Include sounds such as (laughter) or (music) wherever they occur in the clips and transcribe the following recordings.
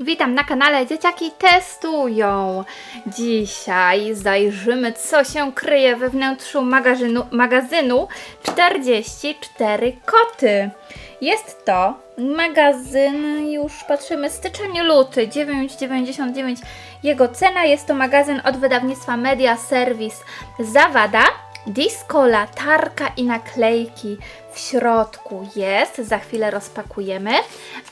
Witam na kanale Dzieciaki Testują. Dzisiaj zajrzymy, co się kryje we wnętrzu magazynu, magazynu 44 Koty. Jest to magazyn, już patrzymy, styczeń, luty, 9,99 jego cena. Jest to magazyn od wydawnictwa Media Service Zawada. Disco, latarka i naklejki w środku jest. Za chwilę rozpakujemy,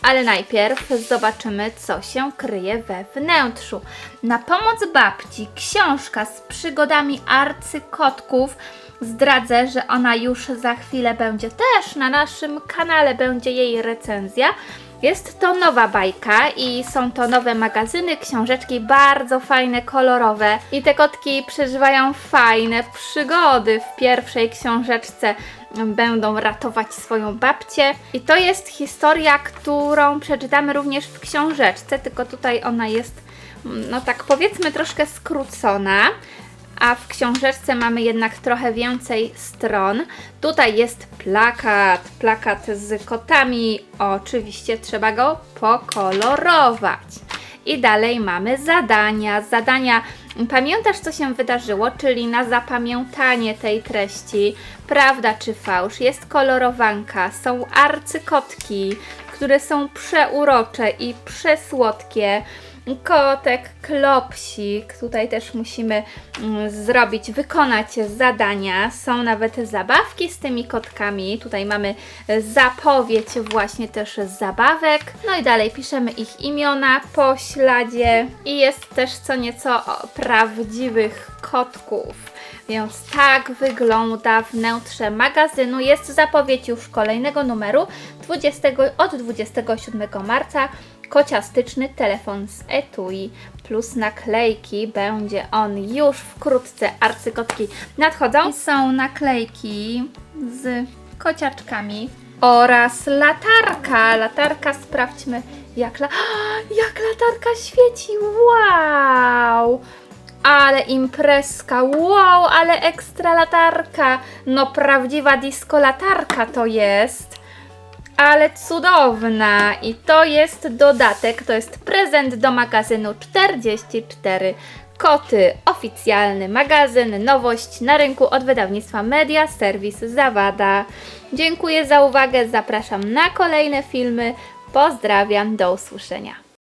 ale najpierw zobaczymy, co się kryje we wnętrzu. Na pomoc babci książka z przygodami arcykotków. Zdradzę, że ona już za chwilę będzie też na naszym kanale, będzie jej recenzja. Jest to nowa bajka i są to nowe magazyny, książeczki bardzo fajne, kolorowe. I te kotki przeżywają fajne przygody. W pierwszej książeczce będą ratować swoją babcię. I to jest historia, którą przeczytamy również w książeczce, tylko tutaj ona jest, no tak powiedzmy, troszkę skrócona a w książeczce mamy jednak trochę więcej stron. Tutaj jest plakat, plakat z kotami. Oczywiście trzeba go pokolorować. I dalej mamy zadania. Zadania, pamiętasz co się wydarzyło, czyli na zapamiętanie tej treści, prawda czy fałsz, jest kolorowanka, są arcykotki, które są przeurocze i przesłodkie kotek, klopsik. Tutaj też musimy mm, zrobić, wykonać zadania. Są nawet zabawki z tymi kotkami. Tutaj mamy zapowiedź właśnie też zabawek. No i dalej piszemy ich imiona po śladzie. I jest też co nieco prawdziwych kotków. Więc tak wygląda wnętrze magazynu. Jest zapowiedź już kolejnego numeru 20, od 27 marca kociastyczny telefon z etui plus naklejki. Będzie on już wkrótce. Arcykotki nadchodzą. I są naklejki z kociaczkami oraz latarka. Latarka, sprawdźmy jak, la... (gasps) jak latarka świeci. Wow! Ale imprezka, wow, ale ekstra latarka. No prawdziwa disco latarka to jest ale cudowna. I to jest dodatek, to jest prezent do magazynu 44 Koty, oficjalny magazyn, nowość na rynku od wydawnictwa Media Service Zawada. Dziękuję za uwagę, zapraszam na kolejne filmy. Pozdrawiam, do usłyszenia.